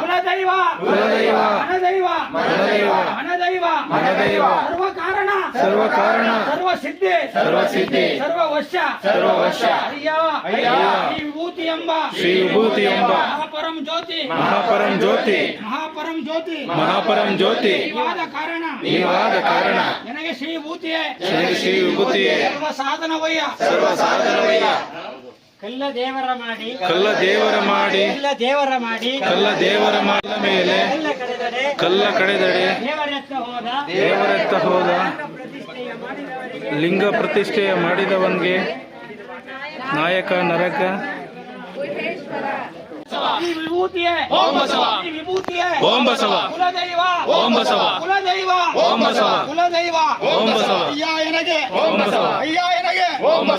ಕುಲದೈವ ಕುಲದೈವ ಮನದೈವ. ಮನದೈವ. ಮನದೈವ. ಮನದೈವ. ಸರ್ವ ಕಾರಣ. ಸರ್ವ ಕಾರಣ. ಸರ್ವ ಸಿದ್ಧಿ. ಸರ್ವ ಸಿದ್ಧಿ. ಸರ್ವ ವಶ. ಸರ್ವ ವಶ. ಅಯ್ಯ. ಅಯ್ಯ. ವಿಭೂತಿ ಎಂಬ. ಶ್ರೀ ವಿಭೂತಿ ಎಂಬ. ಮಹಾಪರಂ ಜ್ಯೋತಿ. ಮಹಾಪರಂ ಜ್ಯೋತಿ. ಮಹಾಪರಂ ಜ್ಯೋತಿ. ಮಹಾಪರಂ ಜ್ಯೋತಿ. ನೀವಾದ ಕಾರಣ. ನೀವಾದ ಕಾರಣ. ನನಗೆ ಶ್ರೀ ವಿಭೂತಿಯೇ ನನಗೆ ಶ್ರೀ ವಿಭೂತಿಯೇ ಸರ್ವ ಸಾಧನವಯ್ಯ ಸರ್ವ ಸಾಧನವಯ್ಯ ಕಲ್ಲ ದೇವರ ಮಾಡಿ ಕಲ್ಲ ದೇವರ ಮಾಡಿ ಕಲ್ಲ ದೇವರ ಮಾಡಿ ಕಲ್ಲ ದೇವರ ಮಾಡಿದ ಮೇಲೆ ಕಲ್ಲ ಕಡೆದಡೆ ದೇವರತ್ತ ಹೋದ ಲಿಂಗ ಪ್ರತಿಷ್ಠೆಯ ಮಾಡಿದವನ್ಗೆ ನಾಯಕ ನರಕ ಓಂ ಬಸವ. ಓಂ ಬಸವ ಓಂ ಬಸವ. ಓಂ ಬಸವ. ಓಂ ಬಸವ. ಅಯ್ಯ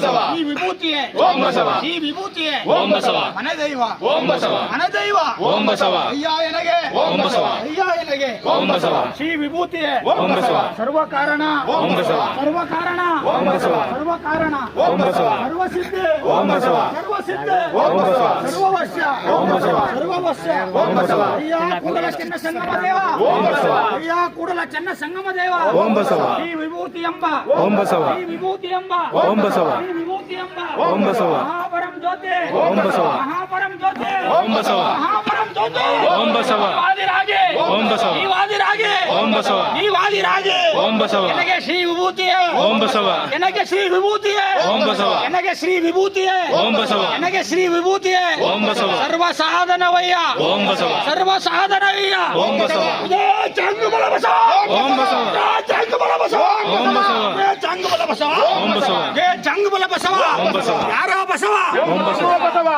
ಬಸವ. ಈ ವಿಭೂತಿಯೇ ಓಂ ಬಸವ. ಈ ವಿಭೂತಿಯೇ ಓಂ ಬಸವ. ಮನದೈವ ಓಂ ಬಸವ. ಮನದೈವ ಓಂ ಬಸವ. ಅಯ್ಯ ಎನಗೆ ಓಂ ಬಸವ. ಅಯ್ಯ ಎನಗೆ ಓಂ ಬಸವ. ಶ್ರೀ ವಿಭೂತಿಯೇ ಓಂ ಬಸವ. ಸರ್ವ ಕಾರಣ ಓಂ ಬಸವ. ಸರ್ವ ಕಾರಣ ಓಂ ಬಸವ. ಸರ್ವ ಕಾರಣ ಓಂ ಬಸವ. ಸರ್ವ ಸಿದ್ಧಿ ಓಂ ಬಸವ. ಸರ್ವ ಸಿದ್ಧಿ ಓಂ ಬಸವ. ಸರ್ವ ವರ್ಷ ಓಂ ಬಸವ. ಸರ್ವ ವರ್ಷ ಓಂ ಬಸವ. ಅಯ್ಯ ಕೂಡಲ ಚೆನ್ನ ಸಂಗಮ ದೇವ ಓಂ ಬಸವ. ಅಯ್ಯ ಕೂಡಲ ಚೆನ್ನ ಸಂಗಮ ದೇವ ಓಂ ಬಸವ. ಈ ವಿಭೂತಿ ಎಂಬ ಓಂ ಬಸವ. ಈ ವಿಭೂತಿ ಎಂಬ ಓಂ ಬಸವ. ಈ ವಿಭೂತಿ ಎಂಬ ಓಂ ಬಸವ. ಮಹಾಪರಂ ಜ್ಯೋತಿ ಓಂ ಬಸವ. ಮಹಾಪರಂ ಜ್ಯೋತಿ ಓಂ ಬಸವ. ಮಹಾಪರಂ ಜ್ಯೋತಿ ಓಂ ಬಸವ. ವಾದಿರಾಗೆ ಓಂ ಬಸವ. ಈ ವಾದಿರಾಗೆ ಓಂ ಬಸವ. ಈ ವಾದಿರಾಗೆ ಓಂ ಬಸವ. ನನಗೆ ಶ್ರೀ ವಿಭೂತಿಯೇ ಓಂ ಬಸವ. ನನಗೆ ಶ್ರೀ ವಿಭೂತಿಯೇ ಓಂ ಬಸವ. ನನಗೆ ಶ್ರೀ ವಿಭೂತಿಯೇ ಓಂ ಬಸವ. ನನಗೆ ಶ್ರೀ ವಿಭೂತಿಯೇ ಓಂ ಬಸವ. ಸರ್ವ ಸಾಧನವಯ್ಯ ಓಂ ಬಸವ. ಸರ್ವ ಸಾಧನವಯ್ಯ ಓಂ ಬಸವ. ಜಯ ಚಂಗುಬಲ ಬಸವ ಓಂ ಬಸವ. ಜಯ ಚಂಗುಬಲ ಬಸವ ಬಸವ. ಜಯ ಚಂಗುಬಲ ಬಸವ. ಜಯ ಚಂಗುಬಲ ಬಸವ. ಯಾರೋ ಬಸವ.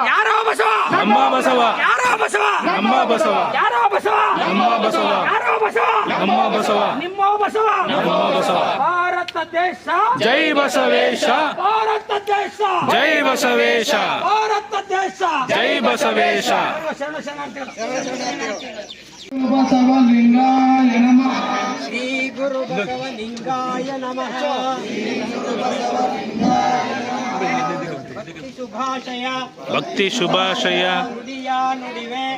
ಯಾರೋ ಬಸವ! ನಮ್ಮ ಬಸವ ಯಾರೋ ಬಸವ! ನಮ್ಮ ಬಸವ ಯಾರೋ ಬಸವ! ನಮ್ಮ ಬಸವ ಯಾರೋ ಬಸವ! ನಮ್ಮ ಬಸವ ನಿಮ್ಮ ಬಸವ! ನಮ್ಮ ಬಸವ ಭಾರತ ದೇಶ! ಜೈ ಬಸವೇಶ. ಭಾರತ ದೇಶ! ಜೈ ಬಸವೇಶ. ಭಾರತ ದೇಶ! ಜೈ ಬಸವೇಶ. ಶರಣ ಶರಣಾರ್ಥಿಗಳು ಭಕ್ತಿ ಶುಭಾಶಯ.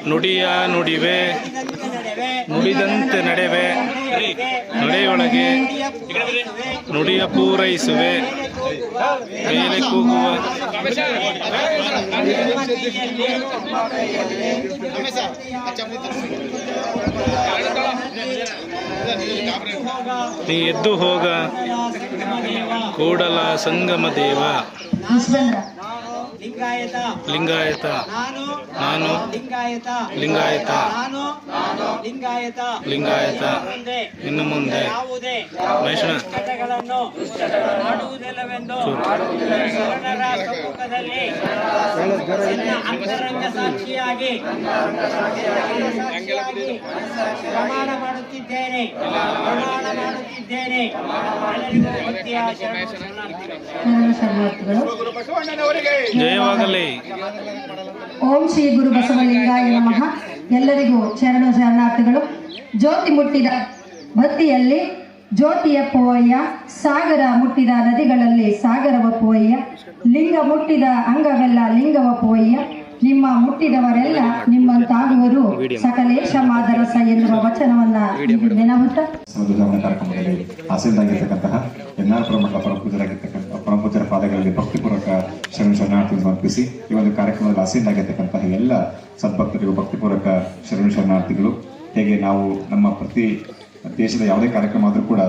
ನುಡಿಯ ನಡೆವೆ. ನುಡಿದಂತೆ ನಡೆವೆ. ನಡೆಯೊಳಗೆ. ನುಡಿಯ ಪೂರೈಸುವೆ. ಮೇಲೆ ಕೂಗುವ ನೀ ಎದ್ದು ಹೋಗ ಕೂಡಲ ಸಂಗಮ ದೇವ. ಲಿಂಗಾಯತ. ಲಿಂಗಾಯತ. ನಾನು. ನಾನು. ಲಿಂಗಾಯತ. ಲಿಂಗಾಯತ. ನಾನು. ಲಿಂಗಾಯತ. ಲಿಂಗಾಯತ. ಮುಂದೆ. ಇನ್ನು ಮುಂದೆ. ಯಾವುದೇ ವೈಷ್ಣ ಕಥೆಗಳನ್ನು ಮಾಡುವುದಿಲ್ಲವೆಂದು ಶರಣರ ಸಮ್ಮುಖದಲ್ಲಿ ನನ್ನ ಅಂತರಂಗ ಸಾಕ್ಷಿಯಾಗಿ ಪ್ರಮಾಣ ಮಾಡುತ್ತಿದ್ದೇನೆ. ಪ್ರಮಾಣ ಮಾಡುತ್ತಿದ್ದೇನೆ. ಜಯವಾಗಲಿ ಓಂ ಶ್ರೀ ಗುರು ಬಸವಲಿಂಗಾಯ ನಮಃ. ಎಲ್ಲರಿಗೂ ಶರಣು ಶರಣಾರ್ಥಿಗಳು. ಜ್ಯೋತಿ ಮುಟ್ಟಿದ ಬತ್ತಿಯಲ್ಲಿ ಜ್ಯೋತಿಯ ಪೋಯ್ಯ ಸಾಗರ ಮುಟ್ಟಿದ ನದಿಗಳಲ್ಲಿ ಸಾಗರವ ಪೋಯ್ಯ ಲಿಂಗ ಮುಟ್ಟಿದ ಅಂಗವೆಲ್ಲ ಲಿಂಗವ ಪೋಯ್ಯ ನಿಮ್ಮ ಮುಟ್ಟಿದವರೆಲ್ಲ ನಿಮ್ಮಂತಾಗುವರು. ಸಕಲೇಶ ಮಾದರಸ ಎನ್ನುವ ವಚನವನ್ನ ನೆನಹುತ್ತ ಧ್ವಜಾವನ ಕಾರ್ಯಕ್ರಮದಲ್ಲಿ ಹಾಸನದಾಗಿರ್ತಕ್ಕಂತಹ ಎನ್ಆರ್ ಪ್ರಮುಖ ಪರಮಪೂಜರಾಗಿರ್ತಕ್ಕಂಥ ಪರಮಪೂಜರ ಪಾದಗಳಲ್ಲಿ ಭಕ್ತಿಪೂರ್ವಕ ಶರಣ ಶರಣಾರ್ಥಿ ಸಮರ್ಪಿಸಿ ಈ ಒಂದು ಕಾರ್ಯಕ್ರಮದಲ್ಲಿ ಹಾಸನದಾಗಿರ್ತಕ್ಕಂತಹ ಎಲ್ಲ ಸದ್ಭಕ್ತರಿಗೂ ಭಕ್ತಿಪೂರ್ವಕ ಶರಣ ಶರಣಾರ್ಥಿಗಳು ಹೇಗೆ ನಾವು ನಮ್ಮ ಪ್ರತಿ ದೇಶದ ಯಾವುದೇ ಕಾರ್ಯಕ್ರಮ ಆದರೂ ಕೂಡ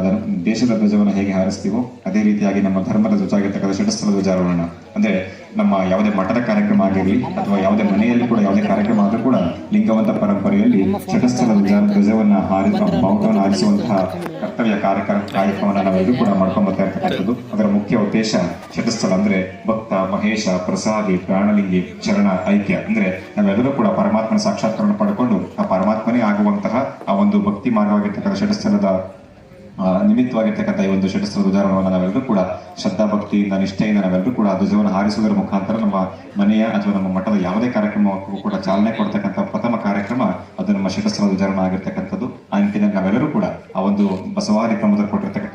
ದೇಶದ ಧ್ವಜವನ್ನು ಹೇಗೆ ಹಾರಿಸ್ತೀವೋ ಅದೇ ರೀತಿಯಾಗಿ ನಮ್ಮ ಧರ್ಮದ ಧ್ವಜ ಆಗಿರ್ತಕ್ಕಂಥ ಷಟಸ್ಥಲ ಧ್ವಜಾರೋಹಣ. ಅಂದ್ರೆ ನಮ್ಮ ಯಾವುದೇ ಮಠದ ಕಾರ್ಯಕ್ರಮ ಆಗಿರಲಿ ಅಥವಾ ಯಾವುದೇ ಮನೆಯಲ್ಲಿ ಕೂಡ ಯಾವುದೇ ಕಾರ್ಯಕ್ರಮ ಆದರೂ ಕೂಡ ಲಿಂಗವಂತ ಪರಂಪರೆಯಲ್ಲಿ ಷಟಸ್ಥಲ ಧ್ವಜ, ಧ್ವಜವನ್ನ ಹಾರಿ ಹಾರಿಸುವಂತಹ ಕರ್ತವ್ಯ ಕಾರ್ಯಕ್ರಮ ಕಾರ್ಯಕ್ರಮವನ್ನು ನಾವೆಲ್ಲರೂ ಕೂಡ ಮಾಡ್ಕೊಂಡ್ ಬರ್ತಾ ಇರ್ತಕ್ಕಂಥದ್ದು. ಅದರ ಮುಖ್ಯ ಉದ್ದೇಶ ಷಟಸ್ಥಲ ಅಂದ್ರೆ ಭಕ್ತ, ಮಹೇಶ, ಪ್ರಸಾದಿ, ಪ್ರಾಣಲಿಂಗಿ ಶರಣ ಐಕ್ಯ. ಅಂದ್ರೆ ನಾವೆಲ್ಲರೂ ಕೂಡ ಪರಮಾತ್ಮನ ಸಾಕ್ಷಾತ್ಕರಣ ಪಡ್ಕೊಂಡು ಆ ಪರಮಾತ್ಮನೇ ಆಗುವಂತಹ ಆ ಒಂದು ಭಕ್ತಿ ಮಾರ್ಗವಾಗಿರ್ತಕ್ಕಂಥ ಷಟಸ್ಥಲದ ನಿಮಿತ್ತವಾಗಿರ್ತಕ್ಕಂಥ ಈ ಒಂದು ಷಟಸ್ಥಲ ಧ್ವಜಾರೋಹಣವನ್ನು ನಾವೆಲ್ಲರೂ ಕೂಡ ಶ್ರದ್ಧಾ ಭಕ್ತಿಯಿಂದ ನಿಷ್ಠೆಯಿಂದ ನಾವೆಲ್ಲರೂ ಕೂಡ ಅದು ಧ್ವಜವನ್ನು ಹಾರಿಸುವುದರ ಮುಖಾಂತರ ನಮ್ಮ ಮನೆಯ ಅಥವಾ ನಮ್ಮ ಮಠದ ಯಾವುದೇ ಕಾರ್ಯಕ್ರಮಕ್ಕೂ ಕೂಡ ಚಾಲನೆ ಕೊಡ್ತಕ್ಕಂಥ ಪ್ರಥಮ ಕಾರ್ಯಕ್ರಮ ಅದು ನಮ್ಮ ಷಟಸ್ಥಲ ಧ್ವಜಾರೋಹಣ ಆಗಿರ್ತಕ್ಕಂಥದ್ದು. ಆ ನಿಟ್ಟಿನಲ್ಲಿ ನಾವೆಲ್ಲರೂ ಕೂಡ ಆ ಒಂದು ಬಸವಾದಿ ಕ್ರಮದಲ್ಲಿ ಕೊಟ್ಟಿರ್ತಕ್ಕ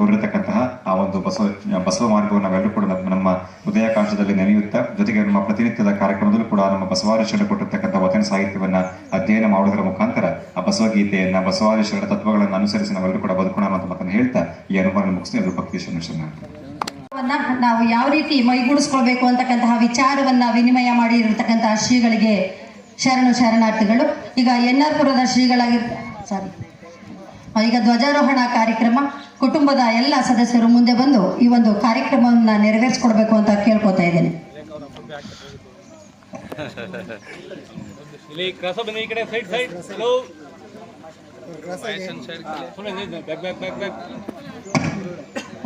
ಆ ಒಂದು ಬಸವ ಬಸವ ಮಾರ್ಗವನ್ನು ನಾವೆಲ್ಲರೂ ಕೂಡ ನಮ್ಮ- ಹೃದಯಾಕಾಂಶದಲ್ಲಿ ನೆನೆಯುತ್ತಾ, ಜೊತೆಗೆ ನಮ್ಮ ಪ್ರತಿನಿತ್ಯದ ಕಾರ್ಯಕ್ರಮದಲ್ಲೂ ಕೂಡ ನಮ್ಮ ಬಸವಾರೀಶ್ವರ ಕೊಟ್ಟಿರ್ತಕ್ಕಂಥ ವಚನ ಸಾಹಿತ್ಯವನ್ನ ಅಧ್ಯಯನ ಮಾಡುವುದರ ಮುಖಾಂತರ ಆ ಬಸವಗೀತೆಯನ್ನ ಬಸವಾರೀಶ್ವರ ತತ್ವಗಳನ್ನು ಅನುಸರಿಸಿ ನಾವೆಲ್ಲರೂ ಕೂಡ ಬದುಕೋಣ ಅಂತ ಮಾತನ್ನು ಹೇಳ್ತಾ ಈ ಅನುಮಾನ ಮುಗಿಸಿ ಎಲ್ಲರೂ ಭಕ್ತಿ ಶರಣ ವನ್ನ ನಾವು ಯಾವ ರೀತಿ ಮೈಗೂಡಿಸ್ಕೊಳ್ಬೇಕು ಅಂತಕ್ಕಂತಹ ವಿಚಾರವನ್ನ ವಿನಿಮಯ ಮಾಡಿ ಇರತಕ್ಕಂತಹ ಶ್ರೀಗಳಿಗೆ ಶರಣು ಶರಣಾರ್ಥಿಗಳು. ಈಗ ಎನ್ ಆರ್ ಪುರದ ಶ್ರೀಗಳಾಗಿರ್ ಸಾರಿ ಈಗ ಧ್ವಜಾರೋಹಣ ಕಾರ್ಯಕ್ರಮ. ಕುಟುಂಬದ ಎಲ್ಲ ಸದಸ್ಯರು ಮುಂದೆ ಬಂದು ಈ ಒಂದು ಕಾರ್ಯಕ್ರಮವನ್ನ ನೆರವೇರಿಸಿಕೊಡ್ಬೇಕು ಅಂತ ಕೇಳ್ಕೊತಾ ಇದ್ದೇನೆ.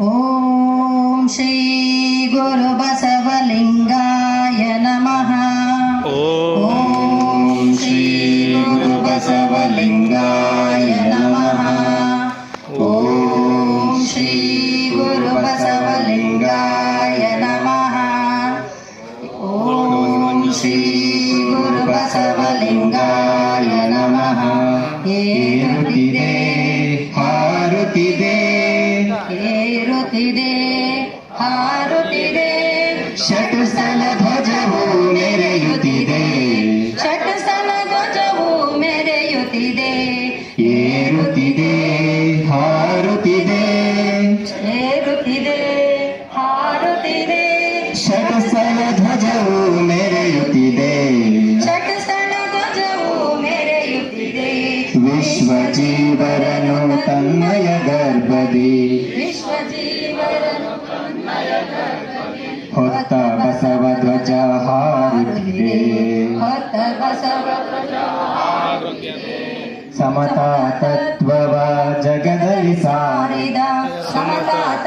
ಓಂ ಶ್ರೀ ಗುರು ಈ ಏರುತ್ತಿದೆ ಹೊತ್ತ ಬಸವ ಧ್ವಜ ಹಾರುತ್ತಿದೆ ಹೊತ್ತ ಬಸವ ಸಮತಾ ತತ್ವವ ಜಗದಲ್ಲಿ ಸಾರಿ ಸಾರಿದ ಸಮತಾ